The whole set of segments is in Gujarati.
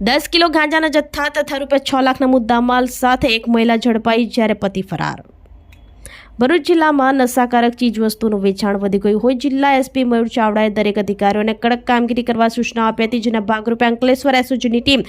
દસ કિલો ગાંજાના જથ્થા તથા રૂપિયા છ લાખના મુદ્દામાલ સાથે એક મહિલા ઝડપાઈ જ્યારે પતિ ફરાર. ભરૂચ જિલ્લામાં નશાકારક ચીજવસ્તુનું વેચાણ વધી ગયું હોય જિલ્લા એસપી મયુર ચાવડાએ દરેક અધિકારીઓને કડક કામગીરી કરવા સૂચના આપી હતી, જેના ભાગરૂપે અંકલેશ્વર એસઓજીની ટીમ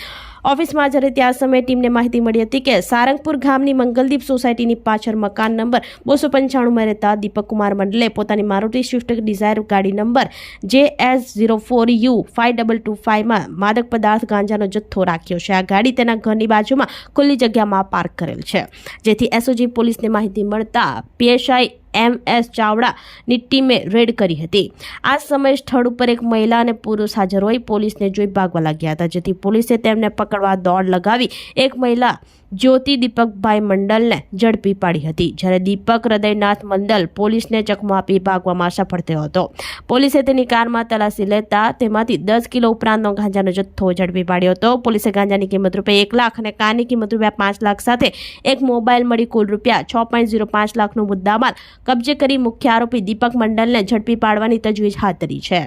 ઓફિસમાં જ્યારે ત્યાં સમયે ટીમને માહિતી મળી હતી કે સારંગપુર ગામની મંગલદીપ સોસાયટીની પાછળ મકાન નંબર બસો પંચાણુંમાં રહેતા દીપક કુમાર મંડલે પોતાની મારુતિ સ્વિફ્ટ ડિઝાયર ગાડી નંબર જે S zero four U five double two ફાઇવમાં માદક પદાર્થ ગાંજાનો જથ્થો રાખ્યો છે. આ ગાડી તેના ઘરની બાજુમાં ખુલ્લી જગ્યામાં પાર્ક કરેલ છે. જેથી એસઓજી પોલીસને માહિતી મળતા 憋衰 એમ એસ ચાવડાની ટીમે રેડ કરી હતી. આ સમયે સ્થળ ઉપર એક મહિલા અને પુરુષ હાજર હોય પોલીસને જોઈ ભાગવા લાગ્યા હતા, જેથી પોલીસે તેમને પકડવા દોડ લગાવી એક મહિલા જ્યોતિ દીપકભાઈ મંડલને ઝડપી પાડી હતી. જ્યારે દીપક હૃદયનાથ મંડલ પોલીસને ચકમો આપી ભાગવામાં સફળ થયો હતો. પોલીસે તેની કારમાં તલાશી લેતા તેમાંથી દસ કિલો ઉપરાંતનો ગાંજાનો જથ્થો ઝડપી પાડ્યો હતો. પોલીસે ગાંજાની કિંમત રૂપિયા એક લાખ અને કારની કિંમત રૂપિયા પાંચ લાખ સાથે એક મોબાઈલ મળી કુલ રૂપિયા છ પોઈન્ટ ઝીરો પાંચ લાખનું મુદ્દામાલ કબજે કરી મુખ્ય આરોપી દીપક મંડલને ઝડપી પાડવાની તજવીજ હાથ ધરી છે.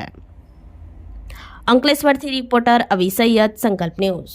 અંકલેશ્વરથી રિપોર્ટર અવિસૈયદ સંકલ્પ ન્યૂઝ.